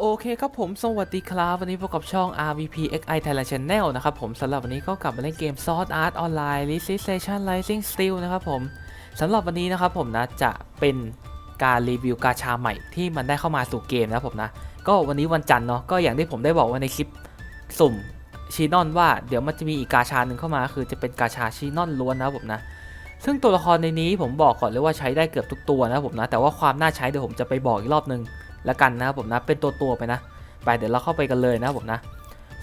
โอเคครับผมสวัสดีครับ วันนี้พบกับช่อง RVP XI Thailand Channel นะครับผมสำหรับวันนี้ก็กลับมาเล่นเกม Sword Art Online Resistance Rising Steel นะครับผมสำหรับวันนี้นะครับผมนะจะเป็นการรีวิวกาชาใหม่ที่มันได้เข้ามาสู่เกมนะผมนะ ก็วันนี้วันจันทร์เนาะก็อย่างที่ผมได้บอกไว้ในคลิปสุ่มชีนอนว่าเดี๋ยวมันจะมีอีกกาชาหนึ่งเข้ามา คือจะเป็นกาชาชีนอนล้วนนะผมนะซึ่งตัวละครในนี้ผมบอกก่อนเลยว่าใช้ได้เกือบทุกตัวนะผมนะแต่ว่าความน่าใช้เดี๋ยวผมจะไปบอกอีกรอบนึง แล้วกันนะครับผมนะเป็นตัวตัวไปนะ ไปเดี๋ยวเราเข้าไปกันเลยนะครับผมนะ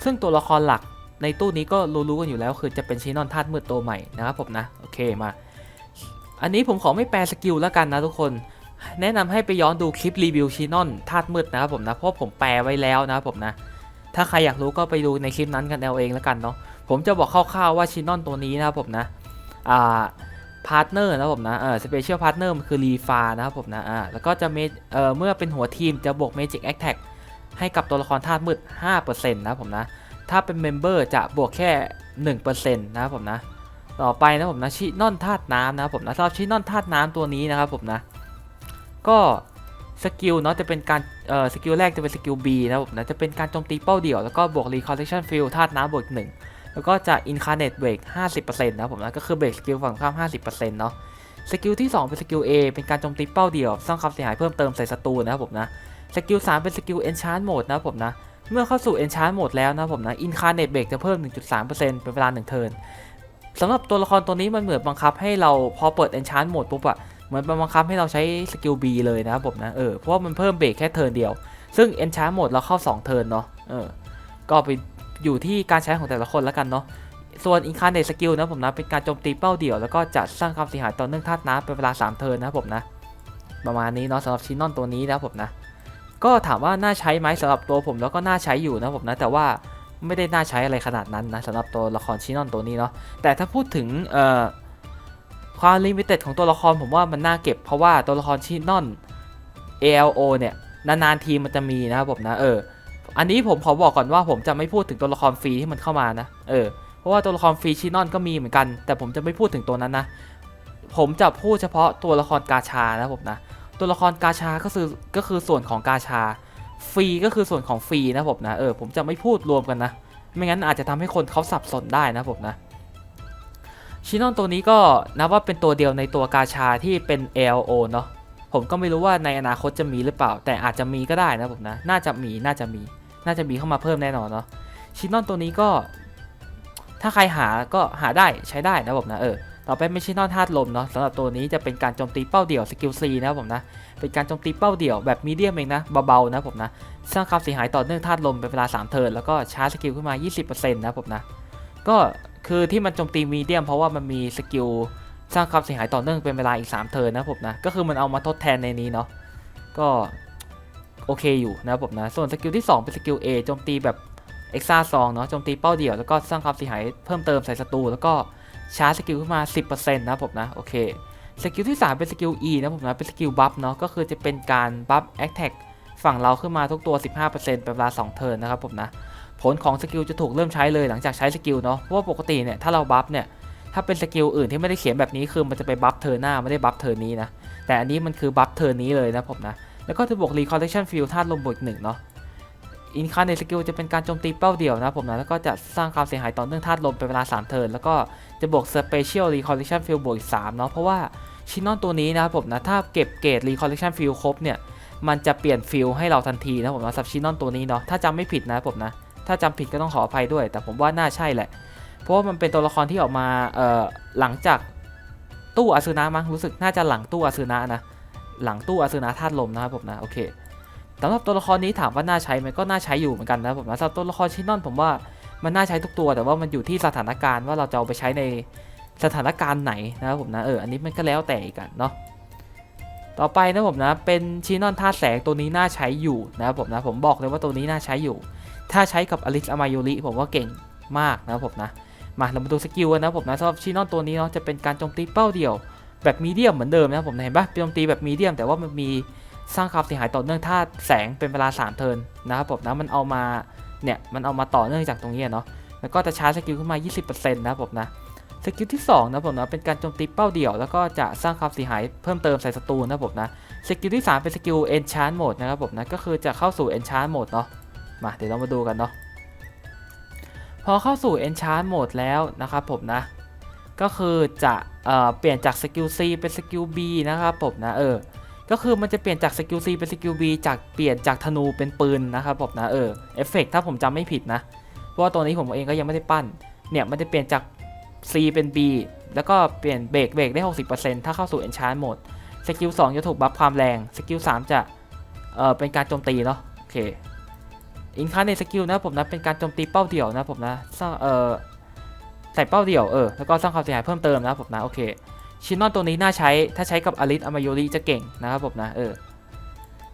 ซึ่งตัวละครหลักในตู้นี้ก็รู้ๆกันอยู่แล้ว คือจะเป็นชินอนธาตุมืดตัวใหม่นะครับผมนะโอเคมา อันนี้ผมขอไม่แปลสกิลแล้วกันนะทุกคนแนะนำให้ไปย้อนดูคลิปรีวิวชินอนธาตุมืดนะครับผมนะเพราะผมแปลไว้แล้วนะครับผมนะถ้าใครอยากรู้ก็ไปดูในคลิปนั้นกันเอาเองแล้วกันเนาะผมจะบอกคร่าวๆว่าชินอนตัวนี้นะครับผมนะอ่า พาร์ทเนอร์นะครับผมนะเออสเปเชียลพาร์ทเนอร์มันคือรีฟานะครับผมนะอ่าแล้วก็จะเมเอ่อเมื่อเป็นหัวทีมจะบวก Magic Attack ให้กับตัวละครธาตุมืด 5%นะครับผมนะ ถ้าเป็นเมมเบอร์จะบวกแค่ 1%นะครับผมนะ ต่อไปนะผมนะชินอนธาตุน้ำนะครับผมนะสำหรับชินอนธาตุน้ำตัวนี้นะครับผมนะ ก็สกิลเนาะจะเป็นการเอ่อสกิลแรกจะเป็นสกิล B นะครับผมนะจะเป็นการโจมตีเป้าเดี่ยวแล้วก็บวก Recollection Field ธาตุน้ำบวกหนึ่ง แล้วก็จะ incarnate break 50%นะผมนะก็คือ break สกิลฝั่งข้าม 50%เนาะสกิลที่ 2 เป็นสกิล A เป็นการโจมตีเป้าเดียวสร้างความเสียหายเพิ่มเติมใส่ศัตรูนะครับผมนะสกิล3เป็นสกิล enchant mode นะครับผมนะเมื่อเข้าสู่ enchant mode แล้วนะครับผมนะ incarnate break จะเพิ่ม 1.3%เป็นเวลา1เทิร์นสำหรับตัวละครตัวนี้มันเหมือนบังคับให้เราพอเปิด enchant mode ปุ๊บอะเหมือนมันบังคับให้เราใช้สกิล B เลยนะครับผมนะเออเพราะว่ามันเพิ่มเบรกแค่เทิร์นเดียว ซึ่ง enchant mode เราเข้า 2 เทิร์นเนาะเออก็ไป อยู่ที่การใช้ของแต่ละคนแล้วกันเนาะส่วน incarnate skill นะผมนะเป็นการโจมตีเป้าเดี่ยว แล้วก็จะสร้างความเสียหายต่อเนื่องธาตุน้ำเป็นเวลา 3 เทิร์นนะผมนะ ประมาณนี้เนาะสำหรับชินอนตัวนี้นะผมนะ ก็ถามว่าน่าใช้ไหมสำหรับตัวผมแล้วก็น่าใช้อยู่นะผมนะ แต่ว่าไม่ได้น่าใช้อะไรขนาดนั้นนะสำหรับตัวละครชินอนตัวนี้เนาะแต่ถ้าพูดถึงความลิมิเต็ดของตัวละครผมว่ามันน่าเก็บเพราะว่าตัวละครชินอน ALO เนี่ยนานๆทีมันจะมีนะครับผมนะเออ อันนี้ผมขอบอกก่อนว่าผมจะไม่พูดถึงตัวละครฟรีที่มันเข้ามานะ เออ เพราะว่าตัวละครฟรีชินอนก็มีเหมือนกัน แต่ผมจะไม่พูดถึงตัวนั้นนะ ผมจะพูดเฉพาะตัวละครกาชานะผมนะ ตัวละครกาชาก็คือก็คือส่วนของกาชา ฟรีก็คือส่วนของฟรีนะผมนะ เออ ผมจะไม่พูดรวมกันนะ ไม่งั้นอาจจะทำให้คนเขาสับสนได้นะผมนะชินอนตัวนี้ก็นับว่าเป็นตัวเดียวในตัวกาชาที่เป็น LO เนาะผมก็ไม่รู้ว่าในอนาคตจะมีหรือเปล่า แต่อาจจะมีก็ได้นะผมนะ น่าจะมีน่าจะมี น่าจะมีเข้ามาเพิ่มแน่นอนเนาะชินอนตัวนี้ก็ ถ้าใครหาก็หาได้ใช้ได้นะผมนะเออต่อไปไม่ใช่นอนธาตุลมเนาะสำหรับตัวนี้จะเป็นการโจมตีเป้าเดี่ยวสกิลซีนะผมนะเป็นการโจมตีเป้าเดี่ยวแบบมีเดียมเองนะเบาๆนะผมนะสร้างความเสียหายต่อเนื่องธาตุลมเป็นเวลา3เทิร์นแล้วก็ชาร์จสกิลขึ้นมา 20%นะผมนะก็คือที่มันโจมตีมีเดียมเพราะว่ามันมีสกิลสร้างความเสียหายต่อเนื่องเป็นเวลาอีก 3 เทิร์นนะผมนะ ก็คือมันเอามาทดแทนในนี้เนาะ ก็ อเคอยู่นะครับผมนะ ส่วนสกิลที่ 2 เป็นสกิล A โจมตีแบบเอ็กซ่าซองเนาะโจมตีเป้าเดี่ยว แล้วก็สร้างความเสียหายเพิ่มเติมใส่ศัตรูแล้วก็ชาร์จสกิลขึ้นมา 10%นะครับผมนะโอเคสกิลที่ 3 เป็นสกิล E นะผมนะเป็นสกิลบัฟเนาะก็คือจะเป็นการบัฟแอคแท็กฝั่งเราขึ้นมาทุกตัว 15%เป็นเวลา 2 เทิร์นนะครับผมนะผลของสกิลจะถูกเริ่มใช้เลยหลังจากใช้สกิลเนาะเพราะว่าปกติเนี่ยถ้าเราบัฟเนี่ยถ้าเป็นสกิลอื่นที่ไม่ได้เขียนแบบนี้คือมันจะไปบัฟเทิร์นหน้าไม่ได้บัฟเทิร์นนี้นะแต่อันนี้มันคือบัฟเทิร์นนี้เลยนะผมนะ แล้วก็จะบวก Recollection Field ธาตุลมบวกหนึ่งเนาะอินคาในสกิลจะเป็นการโจมตีเป้าเดี่ยวนะผมนะแล้วก็จะสร้างความเสียหายต่อเนื่องธาตุลมเป็นเวลา 3 เทิร์นแล้วก็จะบวก Special Recollection Field บวกอีก3เนาะเพราะว่าชินอนตัวนี้นะครับผมนะถ้าเก็บเกรด Recollection Field ครบเนี่ยมันจะเปลี่ยนฟิลให้เราทันทีนะผมนะสับชินอนตัวนี้เนาะถ้าจำไม่ผิดนะผมนะถ้าจำผิดก็ต้องขออภัยด้วย แต่ผมว่าน่าใช่แหละ เพราะว่ามันเป็นตัวละครที่ออกมาเอ่อหลังจากตู้อาซึนะมั้งรู้สึกน่าจะหลังตู้อาซึนะนะ หลังตู้อาซึนะธาตุลมนะครับผมนะโอเคสำหรับตัวละครนี้ถามว่าน่าใช้ไหมก็น่าใช้อยู่เหมือนกันนะผมนะสำหรับตัวละครชินนอนผมว่ามันน่าใช้ทุกตัว แต่ว่ามันอยู่ที่สถานการณ์ว่าเราจะเอาไปใช้ในสถานการณ์ไหนนะครับผมนะเอออันนี้มันก็แล้วแต่อีกกันเนาะต่อไปนะผมนะเป็นชินอนธาตุแสงตัวนี้น่าใช้อยู่นะครับผมนะผมบอกเลยว่าตัวนี้น่าใช้อยู่ ถ้าใช้กับอลิสอามายุริผมว่าเก่งมากนะครับผมนะมาเรามาดูสกิลกันนะผมนะสำหรับชินอนตัวนี้เนาะจะเป็นการโจมตีเป้าเดี่ยว แบบมีเดียมเหมือนเดิมนะครับผมเห็นปะเป็นโจมตีแบบมีเดียม แต่ว่ามันมีสร้างความเสียหายต่อเนื่องธาแสงเป็นเวลา3เทิร์นนะครับผมนะมันเอามาเนี่ยมันเอามาต่อเนื่องจากตรงนี้เนาะแล้วก็จะชาร์จสกิลขึ้นมา 20%นะครับผมนะสกิลที่2นะผมนะเป็นการโจมตีเป้าเดี่ยว แล้วก็จะสร้างความเสียหายเพิ่มเติมใส่ศัตรูนะครับผมนะสกิลที่ 3 เป็นสกิล enchant mode นะครับผมนะก็คือจะเข้าสู่ enchant mode เนาะมาเดี๋ยวเรามาดูกันเนาะพอเข้าสู่ enchant mode แล้วนะครับผมนะ ก็คือจะเอ่อเปลี่ยนจากสกิล C เป็นสกิล B นะครับผมนะเออก็คือมันจะเปลี่ยนจากสกิล C เป็นสกิล B จากเปลี่ยนจากธนูเป็นปืนนะครับผมนะเออเอฟเฟกถ้าผมจำไม่ผิดนะ เพราะว่าตัวนี้ผมเองก็ยังไม่ได้ปั้น เนี่ยมันจะเปลี่ยนจาก C เป็น B แล้วก็เปลี่ยนเบรกเบรกได้ 60%ถ้าเข้าสู่ Enchant Mode สกิล2จะถูกบัฟความแรง สกิล3จะเอ่อเป็นการโจมตีเนาะโอเคอินคาในสกิลนะผมนะเป็นการโจมตีเป้าเดี่ยวนะผมนะสร้าเอ่อ ใส่เป้าเดี่ยวเออแล้วก็สร้างความเสียหายเพิ่มเติมนะผมนะโอเคชินนอนตัวนี้น่าใช้ถ้าใช้กับอลิสอามาโยริจะเก่งนะครับผมนะเออ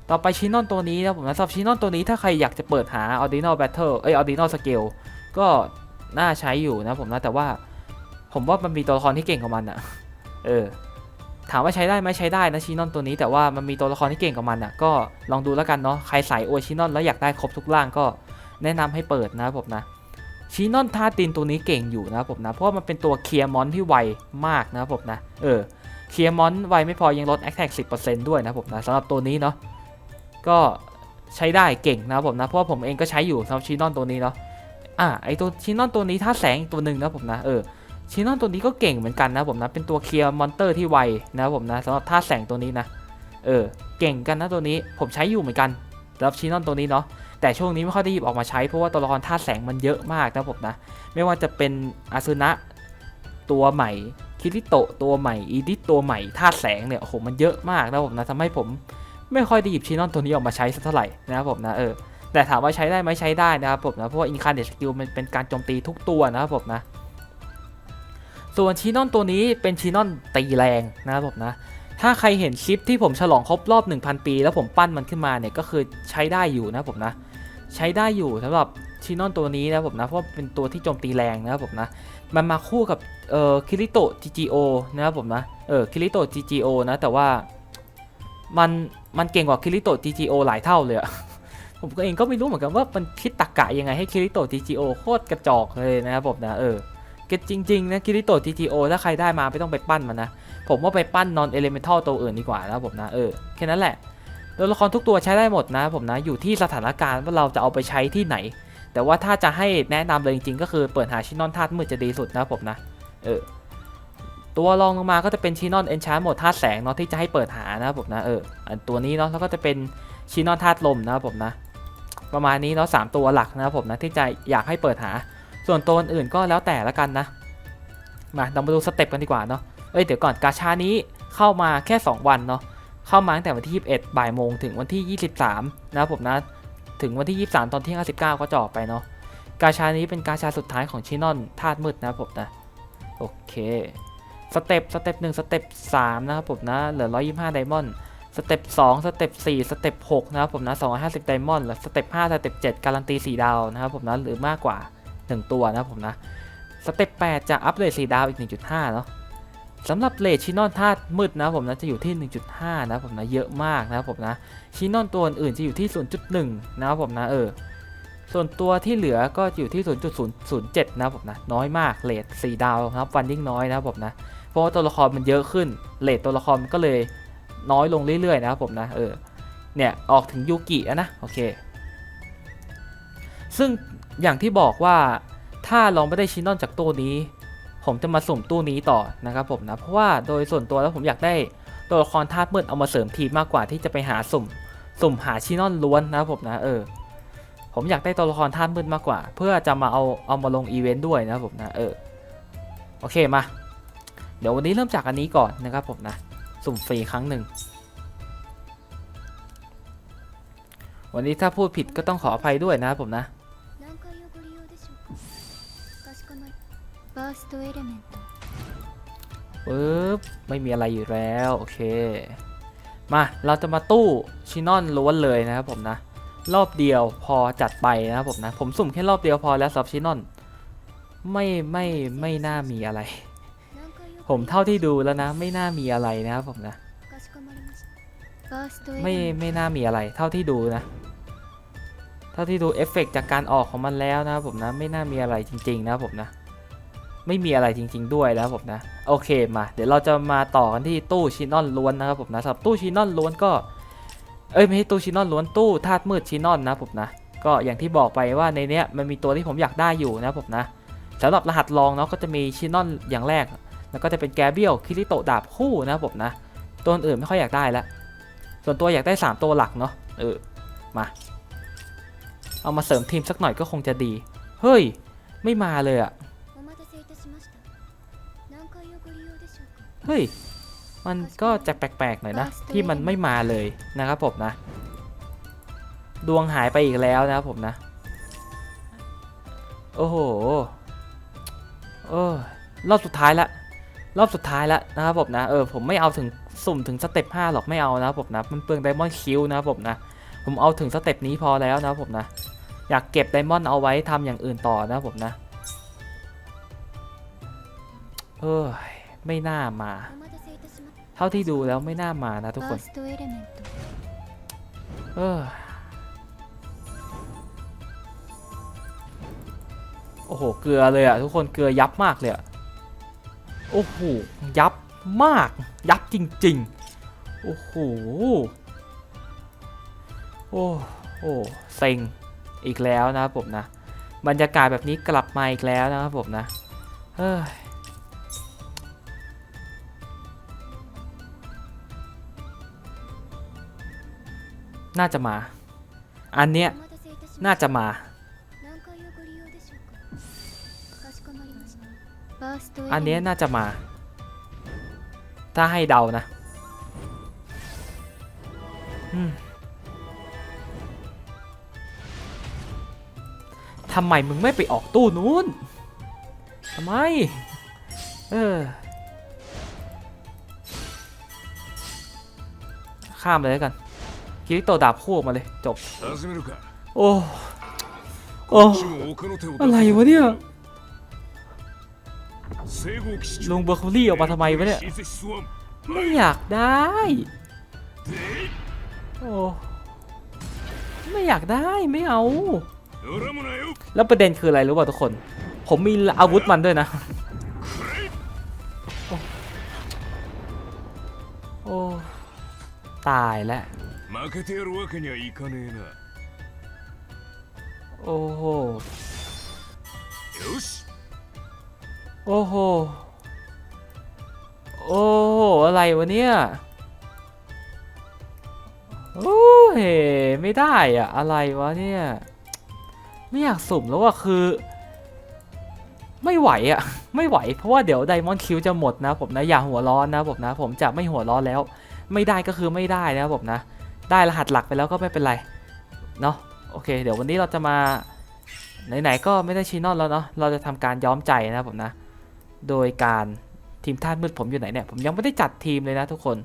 ต่อไปชินนอนตัวนี้นะผมนะสำหรับชินนอนตัวนี้ถ้าใครอยากจะเปิดหา Ordinal Battle เอ้ย Ordinal Scale ก็น่าใช้อยู่นะผมนะแต่ว่าผมว่ามันมีตัวละครที่เก่งกว่ามันอะเออถามว่าใช้ได้ไหมใช้ได้นะชินอนตัวนี้แต่ว่ามันมีตัวละครที่เก่งกว่ามันอะก็ลองดูแล้วกันเนาะใครใส่โอชินอนแล้วอยากได้ครบทุกร่างก็แนะนำให้เปิดนะครับผมนะ ชินอนท่าตีนตัวนี้เก่งอยู่นะครับผมนะ เพราะว่ามันเป็นตัวเคลียร์มอนที่ไวมากนะครับผมนะ เออ เคลียร์มอนไวไม่พอยังลดแอคแท็ก10%ด้วยนะผมนะสำหรับตัวนี้เนาะ ก็ใช้ได้เก่งนะครับผมนะ เพราะผมเองก็ใช้อยู่สำหรับชินอนตัวนี้เนาะ อ่าไอตัวชินอนตัวนี้ท่าแสงอีกตัวหนึ่งนะผมนะ เออชินอนตัวนี้ก็เก่งเหมือนกันนะผมนะ เป็นตัวเคลียร์มอนเตอร์ที่ไวนะครับผมนะสำหรับท่าแสงตัวนี้นะ เออ เก่งกันนะตัวนี้ ผมใช้อยู่เหมือนกันสำหรับชินอนตัวนี้เนาะ แต่ช่วงนี้ไม่ค่อยได้หยิบออกมาใช้เพราะว่าตัวละครท่าแสงมันเยอะมากนะผมนะ ไม่ว่าจะเป็นอาซึนะตัวใหม่ คิริโตะตัวใหม่ อีดิตตัวใหม่ท่าแสงเนี่ยโอ้โหมันเยอะมากนะผมนะทำให้ผมไม่ค่อยได้หยิบชินอนตัวนี้ออกมาใช้สักเท่าไหร่นะครับผมนะเออแต่ถามว่าใช้ได้ไหมใช้ได้นะครับผมนะเพราะว่าอินคาเนสกิลมันเป็นการโจมตีทุกตัวนะครับผมนะส่วนชีนอนตัวนี้เป็นชีนอนตีแรงนะครับผมนะ ถ้าใครเห็นคลิปที่ผมฉลองครบรอบ 1,000 ปี แล้วผมปั้นมันขึ้นมาเนี่ยก็คือใช้ได้อยู่นะครับผมนะ ใช้ได้อยู่สำหรับชีนอนตัวนี้นะผมนะเพราะเป็นตัวที่โจมตีแรงนะครับผมนะมันมาคู่กับเอ่อคิริโตะ GGO นะครับผมนะเออคิริโตะ GGO นะแต่ว่ามันมันเก่งกว่าคิริโตะ GGO หลายเท่าเลยอะผมก็เองก็ไม่รู้เหมือนกันว่ามันคิดตรกกะยังไงให้คิริโตะ GGO โคตรกระจอกเลยนะครับผมนะเออเก็ตจริงๆนะคิริโตะ GTO ถ้าใครได้มาไม่ต้องไปปั้นมันนะผมว่าไปปั้นนอนเอลิเมนทัลตัวอื่นดีกว่านะผมนะเออแค่นั้นแหละ ตัวละครทุกตัวใช้ได้หมดนะผมนะอยู่ที่สถานการณ์ว่าเราจะเอาไปใช้ที่ไหน แต่ว่าถ้าจะให้แนะนำเลยจริงๆ ก็คือเปิดหาชินอนธาตุมืดจะดีสุดนะผมนะเออตัวรองลงมาก็จะเป็นชินอนเอนชาร์หมดธาตุแสงเนาะที่จะให้เปิดหานะผมนะเอออันตัวนี้เนาะแล้วก็จะเป็นชินอนธาตุลมนะผมนะ ประมาณนี้เนาะสามตัวหลักนะผมนะที่จะอยากให้เปิดหา ส่วนตัวอื่นก็แล้วแต่ละกันนะมาเรามาดูสเต็ปกันดีกว่าเนาะเอ้ยเดี๋ยวก่อนกาชานี้เข้ามาแค่ 2 วันเนาะ เข้ามาตั้งแต่วันที่ 21 บ่ายโมงถึงวันที่ 23 นะครับผมนะ ถึงวันที่ 23 ตอนเที่ยง59 ก็จะออกไปเนาะ กาชานี้เป็นกาชาสุดท้ายของชินอนธาตุมืดนะครับผมนะ โอเค สเต็ป สเต็ป1สเต็ป3นะครับผมนะ เหลือ 125 ไดมอนด์ สเต็ป2สเต็ป4สเต็ป6นะครับผมนะ250 ไดมอนด์ แล้วสเต็ป5สเต็ป7การันตี4ดาวนะครับผมนะ หรือมากกว่า 1 ตัวนะครับผมนะ สเต็ป8จะอัพเลท4ดาวอีก 1.5 เนาะ สำหรับเลทชินอนธาตุมืดนะผมนะจะอยู่ที่ 1.5 นะผมนะเยอะมากนะผมนะชินอนตัวอื่นจะอยู่ที่ 0.1 นะครับผมนะเออส่วนตัวที่เหลือก็อยู่ที่ 0.007 นะผมนะน้อยมากเลท4ดาวนะครับวันยิ่งน้อยนะผมนะเพราะว่าตัวละครมันเยอะขึ้นเลทตัวละครมันก็เลยน้อยลงเรื่อยๆนะครับผมนะเออเนี่ยออกถึงยูกิแล้วนะโอเค ซึ่งอย่างที่บอกว่าถ้าเราไม่ได้ชินอนจากตู้นี้ ผมจะมาสุ่มตู้นี้ต่อนะครับผมนะ เพราะว่าโดยส่วนตัวแล้วผมอยากได้ตัวละครธาตุมืดเอามาเสริมทีมมากกว่าที่จะไปหาสุ่ม สุ่มหาชินอนล้วนนะครับผมนะเออ ผมอยากได้ตัวละครธาตุมืดมากกว่า เพื่อจะมาเอาเอามาลงอีเวนต์ด้วยนะครับผมนะเออโอเคมา เดี๋ยววันนี้เริ่มจากอันนี้ก่อนนะครับผมนะ สุ่มฟรีครั้งหนึ่งวันนี้ถ้าพูดผิดก็ต้องขออภัยด้วยนะครับผมนะ First Element ปึ๊บไม่มีอะไรอยู่แล้ว โอเค มาเราจะมาตู้ชินอนล้วนเลยนะครับผมนะ รอบเดียวพอจัดไปนะครับผมนะ ผมสุ่มแค่รอบเดียวพอแล้วสำหรับชินอน ไม่ไม่ไม่น่ามีอะไร ผมเท่าที่ดูแล้วนะ ไม่น่ามีอะไรนะครับผมนะ ไม่ไม่น่ามีอะไร เท่าที่ดูนะ เท่าที่ดูเอฟเฟกจากการออกของมันแล้วนะครับผมนะ ไม่น่ามีอะไรจริง ๆ นะครับผมนะ ไม่มีอะไรจริง ๆ ด้วยนะครับผมนะโอเคมา เดี๋ยวเราจะมาต่อกันที่ตู้ชินอนล้วนนะครับผมนะสำหรับตู้ชินอนล้วนก็เอ้ยไม่ใช่ตู้ชินอนล้วนตู้ธาตุมืดชินอนนะผมนะก็อย่างที่บอกไปว่าในเนี้ยมันมีตัวที่ผมอยากได้อยู่นะผมนะสำหรับรหัสรองเนาะก็จะมีชินอนอย่างแรก แล้วก็จะเป็นแกเบียลคิริโตดาบคู่นะผมนะตัวอื่นไม่ค่อยอยากได้ล้วส่วนตัวอยากได้ 3 ตัวหลักเนาะเออมา เอามาเสริมทีมสักหน่อยก็คงจะดี เฮ้ย ไม่มาเลยอะ เฮ้ย มันก็จะแปลกๆหน่อยนะ ที่มันไม่มาเลยนะครับผมนะ ดวงหายไปอีกแล้วนะครับผมนะ โอ้โหเออรอบสุดท้ายละ รอบสุดท้ายแล้วนะครับผมนะ เออผมไม่เอาถึงสุ่มถึงสเต็ป5หรอกไม่เอานะครับผมนะ มันเปลืองไดมอนด์คิวนะครับผมนะ ผมเอาถึงสเต็ปนี้พอแล้วนะครับผมนะ อยากเก็บไดมอนด์เอาไว้ทำอย่างอื่นต่อนะครับผมนะ เออ ไม่น่ามา เท่าที่ดูแล้วไม่น่ามานะทุกคน เออโอ้โห เกลือเลยอะทุกคน เกลือยับมากเลยอะโอ้โห ยับมาก ยับจริง ๆ โอ้โห โอ้โอ้เซ็งอีกแล้วนะครับผมนะ บรรยากาศแบบนี้กลับมาอีกแล้วนะครับผมนะ เฮ้ย น่าจะมา อันเนี้ยน่าจะมา อันเนี้ยน่าจะมา ถ้าให้เดานะทำไมมึงไม่ไปออกตู้นู้นทำไม เออ ข้ามเลยกัน กิริโตดาบคู่อกมาเลยจบ โอ้โออะไรวะเนี่ยลงเบอร์คลี่ออกมาทำไมวะเนี่ยไม่อยากได้โอ้ไม่อยากได้ไม่เอา แล้วประเด็นคืออะไรรู้ป่าทุกคน ผมมีอาวุธมันด้วยนะ โอ้ตายแล้ว 負けてやるわけにはいかねえな โอ้โห よし โอ้โห โอ้โห อะไรวะเนี่ย โอ้ย ไม่ได้อะอะไรวะเนี่ย ไม่อยากสุ่มแล้วอะคือ ไม่ไหวอะ ไม่ไหว เพราะว่าเดี๋ยวไดมอนด์คิวจะหมดนะผมนะ อย่าหัวร้อนนะผมนะ ผมจะไม่หัวร้อนแล้ว ไม่ได้ก็คือไม่ได้นะผมนะ ได้รหัสหลักไปแล้วก็ไม่เป็นไร เนาะโอเค เดี๋ยววันนี้เราจะมา ไหนๆก็ไม่ได้ชีนอนแล้วเนาะเราจะทำการย้อมใจนะผมนะ โดยการทีมธาตุมืดผมอยู่ไหนเนี่ย ผมยังไม่ได้จัดทีมเลยนะทุกคน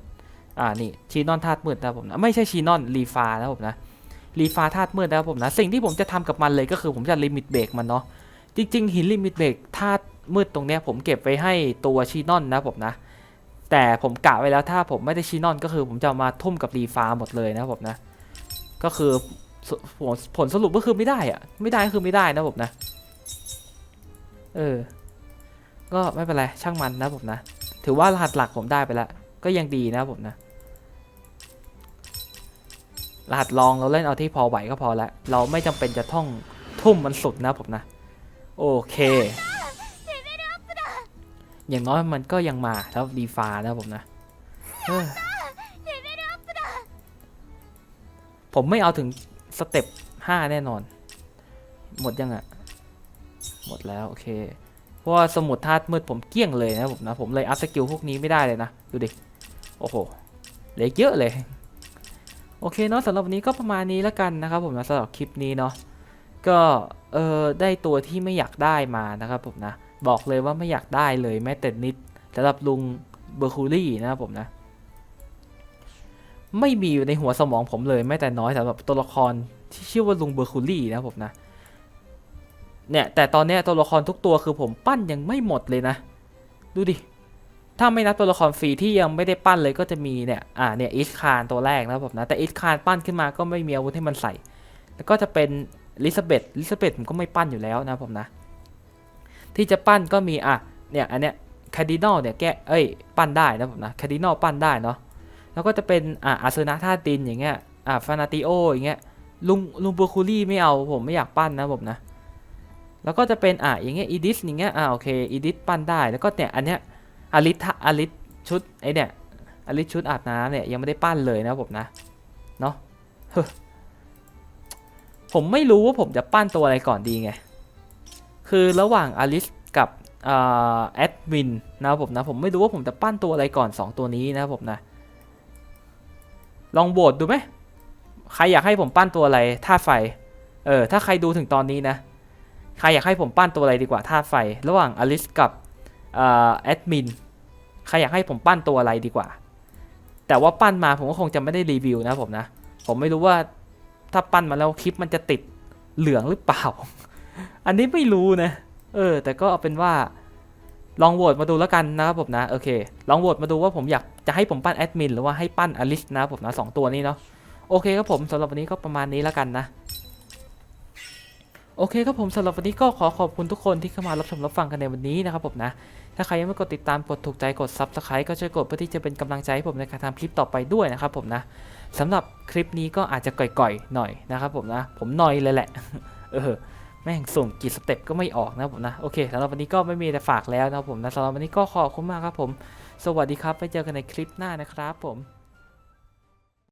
อ่านี่ชีนอนธาตุมืดนะผมนะไม่ใช่ชีนอนรีฟานะผมนะรีฟาธาตุมืดนะผมนะสิ่งที่ผมจะทำกับมันเลยก็คือผมจะลิมิตเบรกมันเนาะจริงๆหินลิมิตเบรกธาตุมืดตรงเนี้ยผมเก็บไว้ให้ตัวชีนอนนะผมนะ แต่ผมกะไว้แล้วถ้าผมไม่ได้ชีนอนก็คือผมจะมาทุ่มกับรีฟาหมดเลยนะผมนะ ก็คือผลผลสรุปก็คือไม่ได้อะไม่ได้คือไม่ได้นะผมนะ เออ ก็ไม่เป็นไรช่างมันนะผมนะ ถือว่ารหัสหลักผมได้ไปแล้ว ก็ยังดีนะผมนะรหัสรองเราเล่นเอาที่พอไหวก็พอแล้ว เราไม่จำเป็นจะท่องทุ่มมันสุดนะผมนะ โอเค อย่างน้อยมันก็ยังมาแล้วดีฟานะผมนะเออผมไม่เอาถึงสเต็ป5แน่นอน หมดยังอะหมดแล้ว โอเค เพราะว่าสมุดธาตุมืดผมเกลี้ยงเลยนะผมนะ ผมเลยอัพสกิลพวกนี้ไม่ได้เลยนะ ดูดิ โอ้โหเหลือเยอะเลย โอเคเนาะสำหรับวันนี้ก็ประมาณนี้แล้วกันนะครับผมนะสำหรับคลิปนี้เนาะก็เออได้ตัวที่ไม่อยากได้มานะครับผมนะ บอกเลยว่าไม่อยากได้เลยแม้แต่นิดสำหรับลุงเบอร์คูรี่นะครับผมนะ ไม่มีอยู่ในหัวสมองผมเลยแม้แต่น้อยสำหรับตัวละครที่ชื่อว่าลุงเบอร์คูรี่นะครับผมนะเนี่ยแต่ตอนนี้ตัวละครทุกตัวคือผมปั้นยังไม่หมดเลยนะ ดูดิ ถ้าไม่นับตัวละครฟรีที่ยังไม่ได้ปั้นเลยก็จะมีเนี่ยอ่าเนี่ยอิสคานตัวแรกนะครับผมนะแต่อิสคานปั้นขึ้นมาก็ไม่มีอาวุธให้มันใส่ แล้วก็จะเป็นลิซาเบธลิซาเบธผมก็ไม่ปั้นอยู่แล้วนะครับผมนะ ที่จะปั้นก็มีอะเนี่ยอันเนี้ยคาดินอลเนี่ยแกเอ้ยปั้นได้นะผมนะคาดินอลปั้นได้เนาะแล้วก็จะเป็นอ่าอาเซนาธาตินอย่างเงี้ยอ่าฟานาติโออย่างเงี้ยลุงลุงเบอร์คูลี่ไม่เอาผมไม่อยากปั้นนะผมนะแล้วก็จะเป็นอะอย่างเงี้ยอีดิสอย่างเงี้ยอ่าโอเคอีดิสปั้นได้แล้วก็เนี่ยอันเนี้ยอลิทอลิทชุดไอเนี่ยอลิทชุดอาบน้ำเนี่ยยังไม่ได้ปั้นเลยนะผมนะเนาะผมไม่รู้ว่าผมจะปั้นตัวอะไรก่อนดีไง คือระหว่างอลิสกับแอดมินนะครับผมนะผมไม่รู้ว่าผมจะปั้นตัวอะไรก่อน 2 ตัวนี้นะครับผมนะ ลองโหวตดูไหมใครอยากให้ผมปั้นตัวอะไรธาตุไฟ เออถ้าใครดูถึงตอนนี้นะ ใครอยากให้ผมปั้นตัวอะไรดีกว่าธาตุไฟ ระหว่างอลิสกับแอดมินใครอยากให้ผมปั้นตัวอะไรดีกว่า แต่ว่าปั้นมาผมก็คงจะไม่ได้รีวิวนะผมนะ ผมไม่รู้ว่าถ้าปั้นมาแล้วคลิปมันจะติดเหลืองหรือเปล่า อันนี้ไม่รู้นะ เออ แต่ก็เอาเป็นว่า ลองโหวตมาดูแล้วกันนะครับผมนะ โอเค ลองโหวตมาดูว่าผมอยากจะให้ผมปั้นแอดมินหรือว่าให้ปั้นอลิสนะครับผมนะสองตัวนี้เนาะ โอเคครับผมสำหรับวันนี้ก็ประมาณนี้แล้วกันนะโอเคครับผมสำหรับวันนี้ก็ขอขอบคุณทุกคนที่เข้ามารับชมรับฟังกันในวันนี้นะครับผมนะ ถ้าใครยังไม่กดติดตามกดถูกใจกด Subscribe ก็ช่วยกดเพื่อที่จะเป็นกำลังใจให้ผมในการทำคลิปต่อไปด้วยนะครับผมนะสำหรับคลิปนี้ก็อาจจะก่อยๆหน่อยนะครับผมนะ ผมหน่อยเลยแหละ เออ แม่งส่งกี่สเต็ปก็ไม่ออกนะผมนะ โอเคสำหรับวันนี้ก็ไม่มีแต่ฝากแล้วนะครับผมนะสำหรับวันนี้ก็ขอบคุณมากครับผม สวัสดีครับไปเจอกันในคลิปหน้านะครับผม